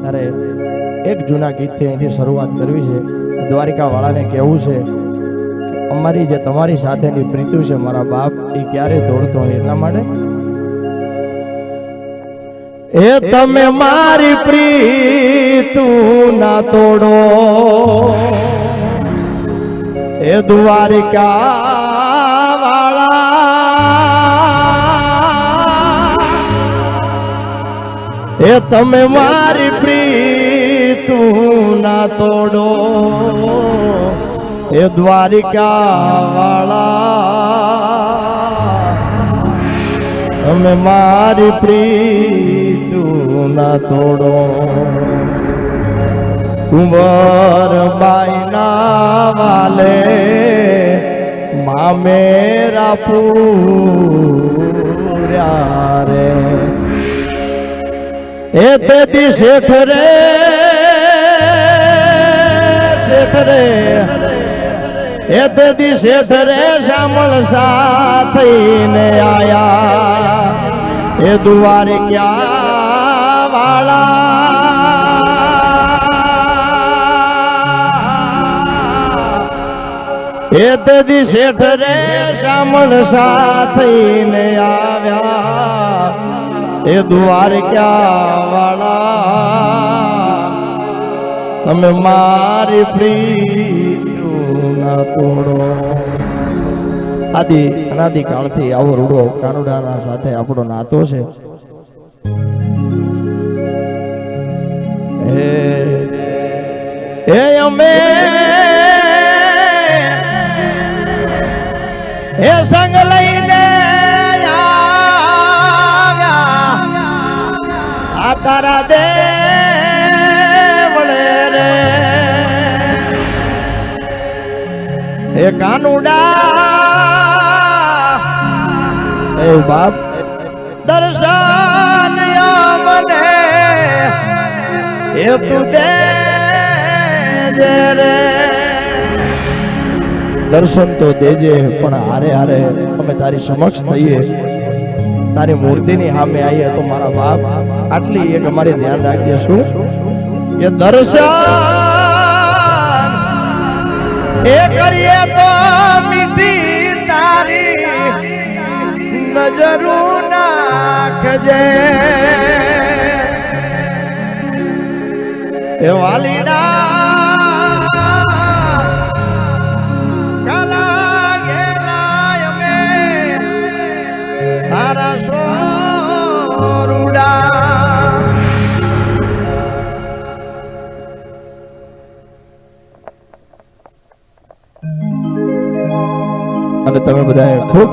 ત્યારે એક જૂના ગીતથી અહીંથી શરૂઆત કરવી છે. દ્વારિકાવાળાને કહેવું છે, અમારી જે તમારી સાથેની પ્રીતુ છે, મારા બાપ એ ક્યારે દોડતો હોય એટલા માટે એ તમે મારી પ્રીતુ ના તોડો. એ દ્વારિકા એ તમે મારી પ્રીત ના તોડો. એ દ્વારિકા વાળા તમે મારી પ્રીત ના તોડો. કુંવર બાઈના વાલે, મામેરા પૂર્યા. એ તેથી શેઠ રે શેઠ રે એ તેથી શેઠ રે શ્યામળ સાથઈને આયા. એ દુવારે ક્યાં વાળા? એ તેથી શેઠ રે શ્યામળ સાથઈને આવ્યા. એ દ્વારકા વાળા? તમે મારી પ્રીતું તોડો. આદિ, અનાદિ કાળથી આવો રૂડો કાનુડાના સાથે આપણો નાતો છે. હે હે અમે, હે સંગ તારા દેવળે રે. હે કાનુડા. એ બાપ? દર્શન મને એ તું દે રે. દર્શન તો દેજે પણ હારે હારે અમે તારી સમક્ષ થઈએ. તારી મૂર્તિની સામે આવીએ તો મારા બાપ આટલી એક અમારી ધ્યાન રાખજે શું કે દર્શન એ કરીએ તો મીઠી તારી નજરો નાખજે. એ વાલીડા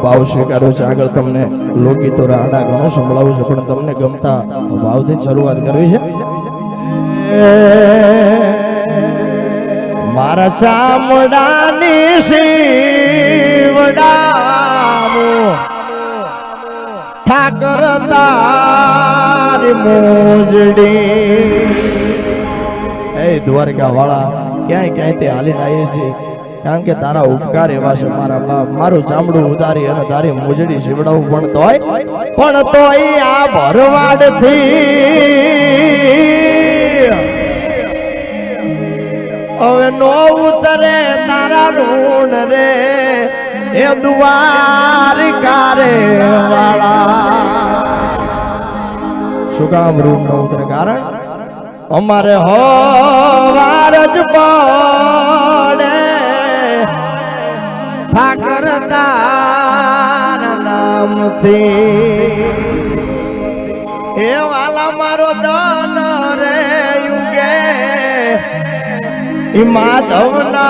ભાવ સ્વીકાર્યો છે. આગળ તમને લોકગીતો રાડા ઘણો સંભળાવું છે, પણ તમને ગમતા ભાવથી શરૂઆત કરવી છે. મારા ચામડાની શિવડામો ઠાકર તારી એ દ્વારકા વાળા ક્યાંય ક્યાંય તે હાલીને આવીએ છીએ. કારણ કે તારા ઉપકાર એવા છે, મારા બાપ. મારું ચામડું ઉતારી અને તારી મોજડી શિવડાવું પણ તોય પણ તોય આ ભરવાડ હવે નો ઉતરે તારા ઋણ રે, એ દ્વારિકા વાળા. શું કામ ઋણ નો ઉતરે? કારણ અમારે હો વાર જ નામથી એ વાલા મારો દન રે યુગે. માધવનાર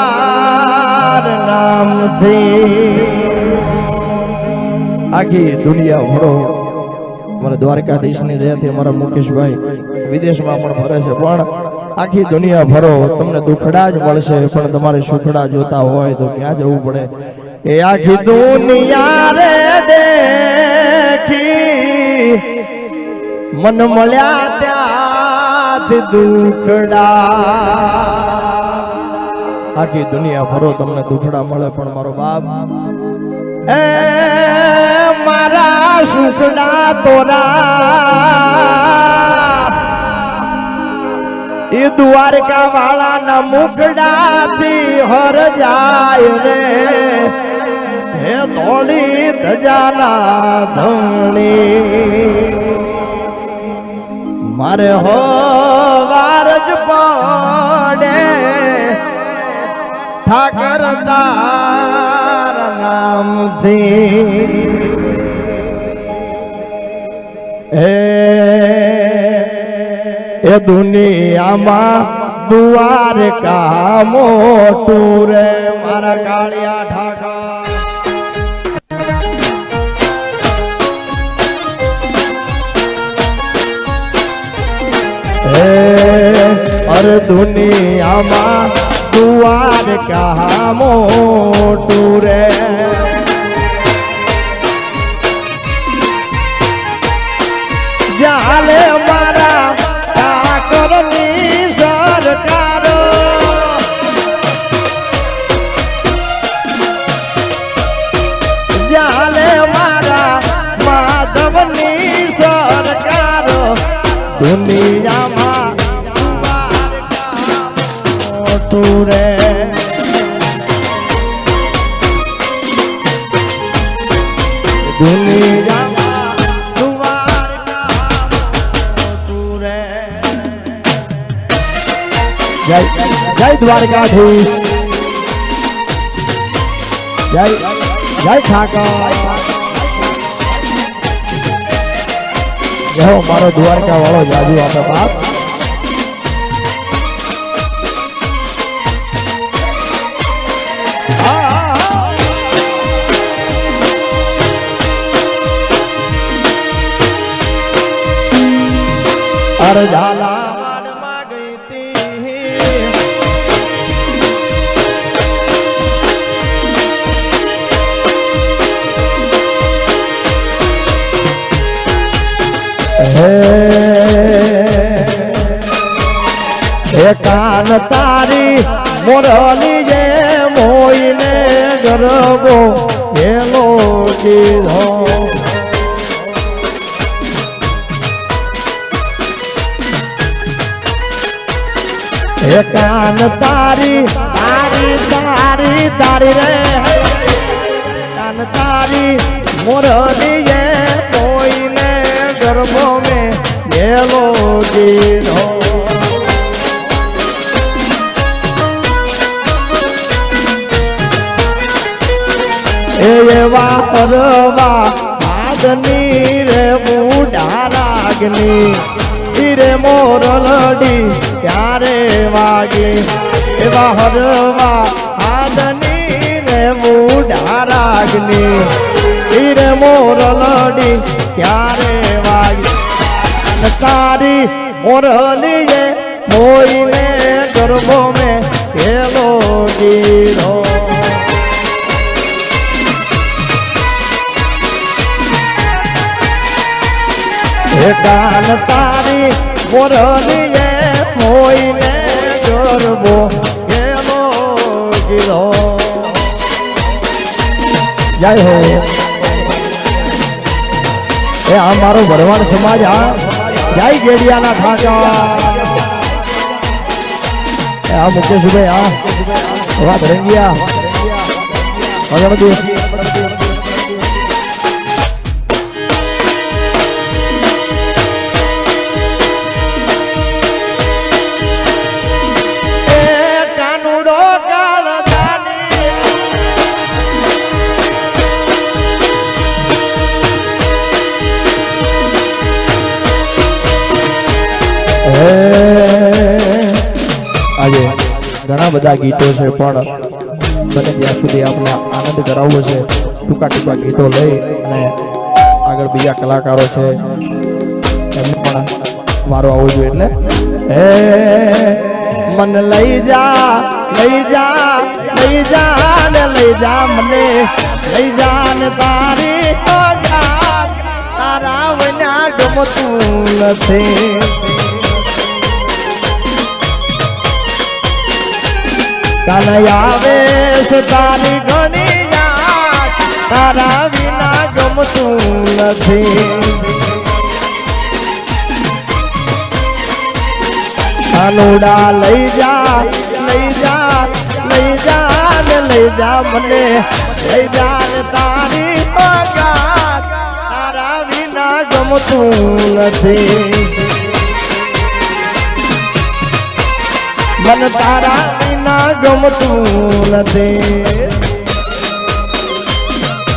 નામથી આખી દુનિયા ભરો અમારા દ્વારકાધીશની દયાથી અમારા મુકેશભાઈ વિદેશમાં પણ ફરે છે. પણ આખી દુનિયા ભરો. તમને દુખડા જ મળશે, પણ તમારે સુખડા જોતા હોય તો ક્યાં જવું પડે? એ આખી દુનિયા રે દેખી મન મળ્યા ત્યાંથી દુખડા. આખી દુનિયા ભરો, તમને દુખડા મળે પણ મારો બાપ. એ મારા સુખડા તોરા. એ દ્વારકા વાળા ના મુકડાથી હર જાય રે હે ધોળી ધજાના ધણી. મારે હો જ પડે. ઠાકર તાર નામથી. હે એ દુનિયામાં દ્વારકા મોટું રે મારા કાળિયા ઠાકા અરે દુનિયામાં દ્વારકા મોટું રે. જાલે મારા માધવની સરકાર. દુનિયામાં મોટું રે. જય જય દ્વારકાધીશ. જય. જય ઠાકર જય હો મારો દ્વારકા વાળો જાજુ આપે બાપ અર ઝાલા હે. કાન તારી મોરલી જે મોઈને ગરબો એલો કીધો હે કાન તારી તારી તારી તારી રે. કાન તારી મોરલી જે મોઈને ગરબો મે ગીરો એવા પરવા ભાદની રે બુઢા રાગની. ઈરે મોર લડી ત્યારે વાગે? એવા હરવા આદની રે બુઢા રાગની. ઈરે મોર લડી ત્યારે વાગે? અને તારી મોરલીએ મોઈને ગરબો મેં ખેલો ગીરો હે કાન તારી મોરલીએ મોઈને ગરબો ખેલો ગીરો જય હો એ આ મારો ભરવાડ સમાજ આ જય ગેડિયાના ઠાકર એ આ મુકેશભાઈ આ વાત રંગિયા. હવે બધું બધા ગીતો છે પણ બને ત્યાં સુધી આપણે આનંદ કરાવવો છે. ટૂંકા ટૂંકા ગીતો લઈ અને આગળ બીજા કલાકારો છે. એમને પણ મારો આવવું જોઈએ એટલે. હે, મન લઈ જા લઈ જા લઈ જા ને લઈ જા મને. લઈ જા ને તારી તારા વના ગમતું નથી. કાનૈયા આવે છે તારી ઘણી યાદ તારા વિના ગમતું નથી. કાનુડા લઈ જા લઈ જા લઈ જા, ને લઈ જા મને, લઈ જા ને તારી તારા વિના ગમતું નથી. મન તારા ગમતું નથી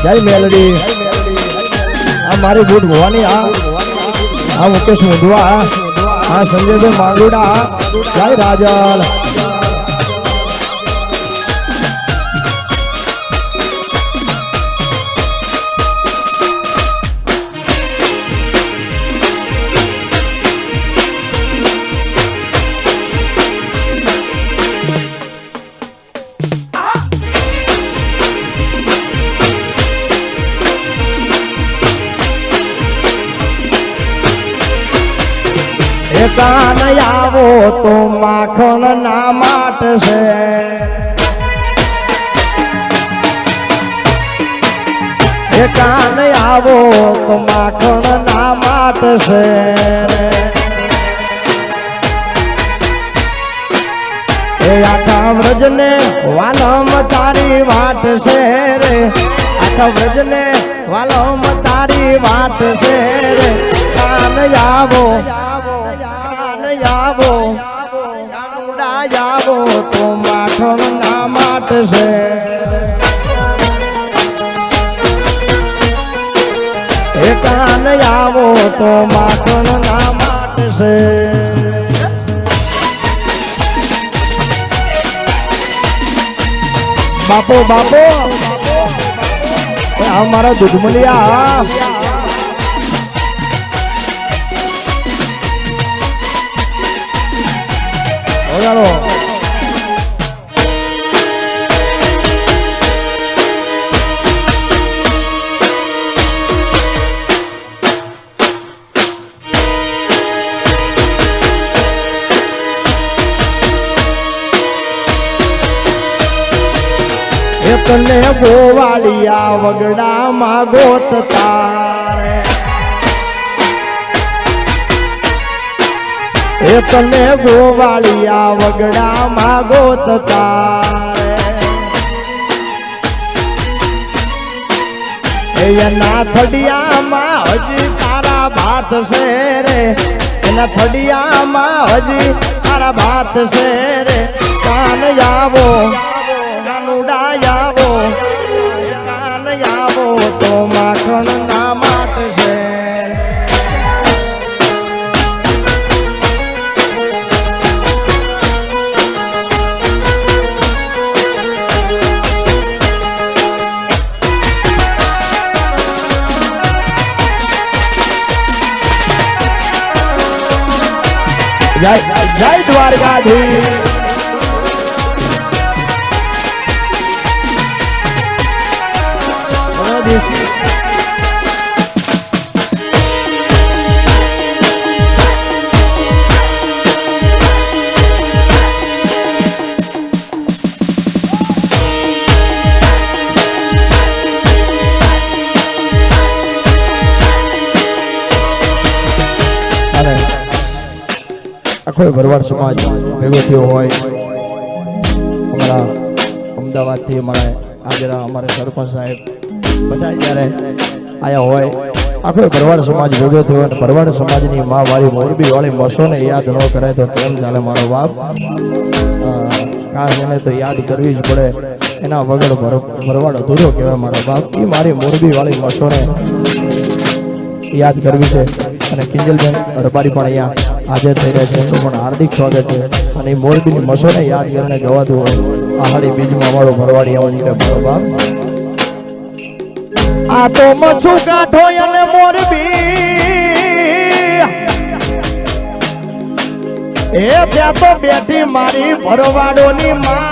જય મેલડી. આ મારી બૂટ ભવાની આ આ મુકેશ મુંધવા આ સંજયભાઈ માંડુડા જય રાજલ કાન આવો તો માખણ ના માટશે એ કાન આવો તો માખણ ના માટશે એ આખા વ્રજને વાલમ તારી વાત છે રે. આખા વ્રજને વાલમ તારી વાત છે રે. કાન આવો આવો કાનુડા આવો, તો માખણ ના માટશે એ કાન આવો, તો માખણ ના માટશે બાપો બાપો આ મારા દુધમલિયા. એ તને ગોવાળિયા વગડામાં ગોત એ તને ગોવાળિયા વગડામાં ગોત તારે. એ એના થડિયામાં હજી તારા ભાત છે રે. એના થડિયામાં હજી તારા ભાત છે રે. કાન આવો, કાનુડા આવો, કાન આવો તો માખણ જય જય દ્વારકાધીશ. આખો ભરવાડ સમાજ ભેગો થયો હોય, અમારા અમદાવાદથી અમારા આજરા અમારા સરપંચ સાહેબ બધા જ્યારે આયા હોય આખો ભરવાડ સમાજ ભેગો થયો અને ભરવાડ સમાજની મા વાળી મોરબી વાળી મસોને યાદ ન કરાય તો કેમ ચાલે મારો બાપ? કાશ એને તો યાદ કરવી જ પડે. એના વગર ભર- ભરવાડ અધૂરો કહેવાય મારા બાપ. એ મારી મોરબી વાળી મસોને યાદ કરવી છે. અને કિંજલબેન રબારી પણ અહીંયા હાજર થઈ રહ્યા છે એમનું પણ હાર્દિક સ્વાગત છે. અને મોરબીની મસોને યાદ કરીને ગવાતું હોય. આહારી બીજમાં અમારો ભરવાડી આવવાની કે બરોબર આ તો મછું કાઠો અને મોરબી. એ ત્યાં તો બેઠી મારી ભરવાડોની માં.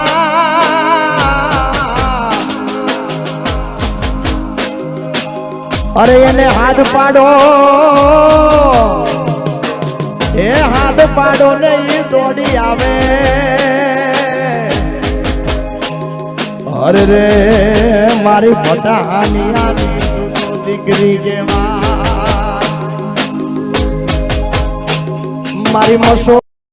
અરે એને હાથ પાડો. એ હાથ પાડો ને દોડી આવે. અરે રે, મારી પટાની આની દીકરી જેવા. મારી મસો